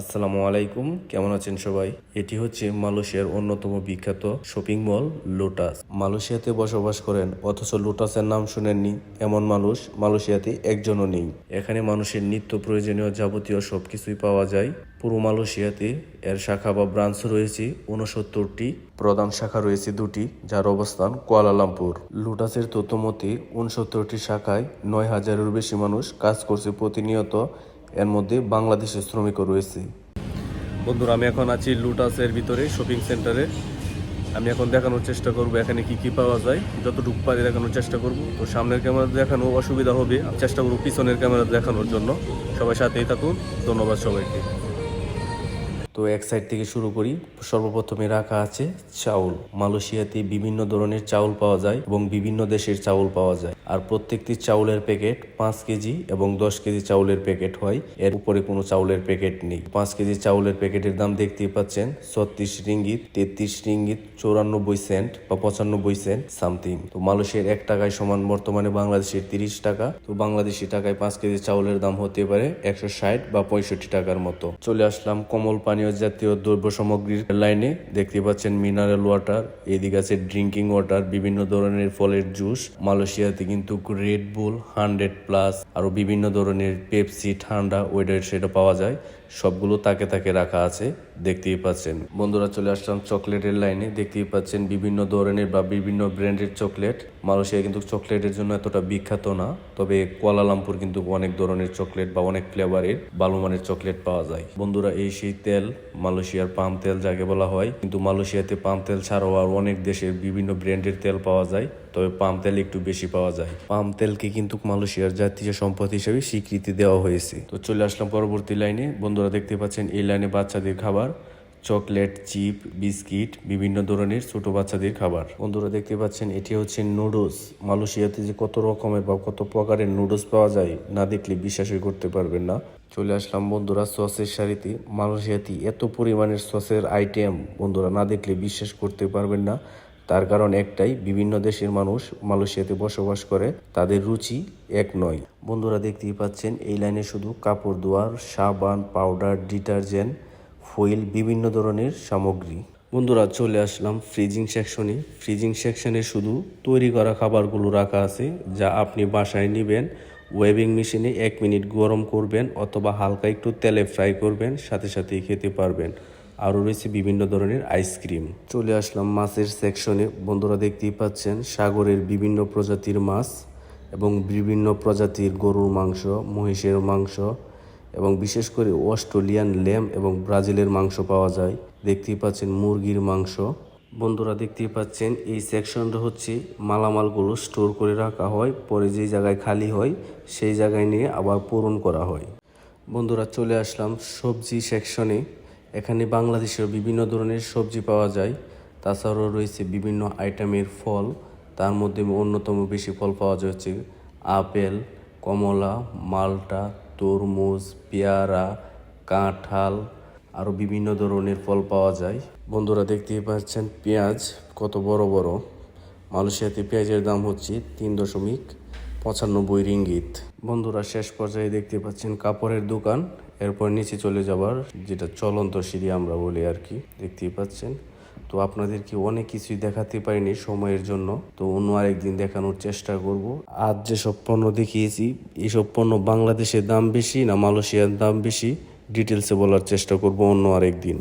আসসালামু আলাইকুম, কেমন আছেন সবাই? এটি হচ্ছে মালয়েশিয়ার অন্যতম বিখ্যাত শপিং মল লোটাস। মালয়েশিয়াতে বসবাস করেন, অথচ লোটাসের নাম শুনেননি এমন মানুষ মালয়েশিয়াতে একজনও নেই। এখানে মানুষের নিত্য প্রয়োজনীয় যাবতীয় সবকিছুই পাওয়া যায়। পুরো মালয়েশিয়াতে এর শাখা বা ব্রাঞ্চ রয়েছে উনসত্তরটি প্রধান শাখা রয়েছে দুটি, যার অবস্থান কুয়ালালামপুর লোটাসের তথ্য মতে উনসত্তরটি শাখায় নয় হাজারের বেশি মানুষ কাজ করছে প্রতিনিয়ত এর মধ্যে বাংলাদেশের শ্রমিকও রয়েছে। বন্ধুরা, আমি এখন আছি লুটাসের ভিতরে, শপিং সেন্টারে। আমি এখন দেখানোর চেষ্টা করব এখানে কি কি পাওয়া যায়। যতটুকু পারি দেখানোর চেষ্টা করব। তো সামনের ক্যামেরা দেখানো অসুবিধা হবে। চেষ্টা করব পিছনের ক্যামেরা দেখানোর জন্য। সবাই সাথেই থাকুন। ধন্যবাদ সবাইকে। তো এক সাইড থেকে শুরু করি। সর্বপ্রথমে রাখা আছে চাউল। মালয়েশিয়াতে বিভিন্ন ধরনের চাউল পাওয়া যায় এবং বিভিন্ন দেশের চাউল পাওয়া যায়। আর প্রত্যেকটি চাউলের প্যাকেট পাঁচ কেজি এবং দশ কেজি চাউলের প্যাকেট হয়। এর উপরে কোনো চাউলের প্যাকেট নেই। পাঁচ কেজি চাউলের প্যাকেটের দাম দেখতেই পাচ্ছেন ছত্রিশ রিঙ্গিত, তেত্রিশ রিঙ্গিত, চৌরানব্বই সেন্ট বা পঁচানব্বই সেন্ট সামথিং। তো মালয়েশিয়ার এক টাকায় সমান বর্তমানে বাংলাদেশের তিরিশ টাকা। তো বাংলাদেশি টাকায় পাঁচ কেজি চাউলের দাম হতে পারে একশো ষাট বা পঁয়ষট্টি টাকার মতো। চলে আসলাম কমল পানীয় জাতীয় দ্রব্য সামগ্রীর লাইনে দেখতে পাচ্ছেন মিনারেল ওয়াটার এদিকে আছে ড্রিঙ্কিং ওয়াটার বিভিন্ন ধরনের ফলের জুস মালয়েশিয়াতে কিন্তু রেড বুল হান্ড্রেড প্লাস আরও বিভিন্ন ধরনের পেপসি ঠান্ডা ওয়েডার সেটা পাওয়া যায়। সবগুলো তাকে তাকে রাখা আছে। দেখতেই পাচ্ছেন। বন্ধুরা চলে আসলাম চকলেটের লাইনে। দেখতেই পাচ্ছেন বিভিন্ন ধরনের বা বিভিন্ন ব্র্যান্ডের চকলেট। মালয়েশিয়া কিন্তু চকলেটের জন্য এতটা বিখ্যাত না, তবে কুয়ালালামপুর কিন্তু অনেক ধরনের চকলেট বা অনেক ফ্লেভারের ভালো মানের চকলেট পাওয়া যায়। বন্ধুরা, এই সেই তেল, মালয়েশিয়ার পাম তেল যাকে বলা হয়, কিন্তু মালয়েশিয়াতে পাম তেল ছাড়াও আর অনেক দেশের বিভিন্ন ব্র্যান্ডের তেল পাওয়া যায়। তবে পাম তেল একটু বেশি পাওয়া যায়। পাম তেলকে কিন্তু মালয়েশিয়ার জাতীয় সম্পদ হিসেবে স্বীকৃতি দেওয়া হয়েছে। তো চলে আসলাম পরবর্তী লাইনে। বন্ধুরা দেখতে পাচ্ছেন, এই লাইনে বাচ্চাদের খাবার, চকলেট, চিপ, বিস্কিট, বিভিন্ন ধরনের ছোট বাচ্চাদের খাবার। বন্ধুরা দেখতে পাচ্ছেন, এটি হচ্ছে নুডলস। মালয়েশিয়াতে যে কত রকমের বা কত প্রকারের নুডলস পাওয়া যায়, না দেখলে বিশ্বাসই করতে পারবেন না। চলে আসলাম বন্ধুরা সসের সারিতে। মালয়েশিয়াতে এত পরিমাণের সসের আইটেম বন্ধুরা না দেখলে বিশ্বাস করতে পারবেন না। তার কারণ একটাই, বিভিন্ন দেশের মানুষ মালয়েশিয়াতে বসবাস করে, তাদের রুচি এক নয়। বন্ধুরা দেখতেই পাচ্ছেন, এই লাইনে শুধু কাপড় ধোয়ার, সাবান, পাউডার, ডিটারজেন্ট, ফয়েল, বিভিন্ন ধরনের সামগ্রী। বন্ধুরা চলে আসলাম ফ্রিজিং সেকশনে। ফ্রিজিং সেকশনে শুধু তৈরি করা খাবারগুলো রাখা আছে, যা আপনি বাসায় নেবেন ওয়েবিং মেশিনে এক মিনিট গরম করবেন অথবা হালকা একটু তেলে ফ্রাই করবেন, সাথে সাথেই খেতে পারবেন। আরও রয়েছে বিভিন্ন ধরনের আইসক্রিম চলে আসলাম মাছের সেকশনে বন্ধুরা দেখতেই পাচ্ছেন, সাগরের বিভিন্ন প্রজাতির মাছ এবং বিভিন্ন প্রজাতির গরুর মাংস, মহিষের মাংস এবং বিশেষ করে অস্ট্রেলিয়ান ল্যাম এবং ব্রাজিলের মাংস পাওয়া যায়। দেখতেই পাচ্ছেন মুরগির মাংস। বন্ধুরা দেখতেই পাচ্ছেন, এই সেকশনটা হচ্ছে মালামালগুলো স্টোর করে রাখা হয়, পরে যে জায়গায় খালি হয়, সেই জায়গায় নিয়ে আবার পূরণ করা হয়। বন্ধুরা চলে আসলাম সবজি সেকশনে এখানে বাংলাদেশের বিভিন্ন ধরনের সবজি পাওয়া যায়। তাছাড়াও রয়েছে বিভিন্ন আইটেমের ফল। তার মধ্যে অন্যতম বেশি ফল পাওয়া যায় হচ্ছে আপেল, কমলা, মালটা, তরমুজ, পেয়ারা, কাঁঠাল, আরও বিভিন্ন ধরনের ফল পাওয়া যায়। বন্ধুরা দেখতেই পাচ্ছেন পেঁয়াজ কত বড় বড়। মালয়েশিয়াতে পেঁয়াজের দাম হচ্ছে তিন দশমিক পঁচানব্বই রিঙ্গিত। বন্ধুরা, শেষ পর্যায়ে দেখতে পাচ্ছেন কাপড়ের দোকান। এরপর নিচে চলে যাবার যেটা চলন্ত সিঁড়ি আমরা বলি আর কি, দেখতেই পাচ্ছেন। তো আপনাদেরকে অনেক কিছুই দেখাতে পারিনি সময়ের জন্য। তো অন্য আরেকদিন দেখানোর চেষ্টা করব। আজ যেসব পণ্য দেখিয়েছি এইসব পণ্য বাংলাদেশের দাম বেশি না মালয়েশিয়ার দাম বেশি? ডিটেলসে বলার চেষ্টা করব অন্য আরেকদিন।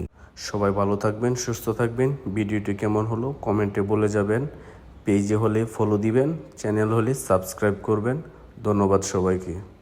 সবাই ভালো থাকবেন, সুস্থ থাকবেন। ভিডিওটি কেমন হলো? কমেন্টে বলে যাবেন। পেজে হলে ফলো দিবেন চ্যানেল হলে সাবস্ক্রাইব করবেন। ধন্যবাদ সবাইকে।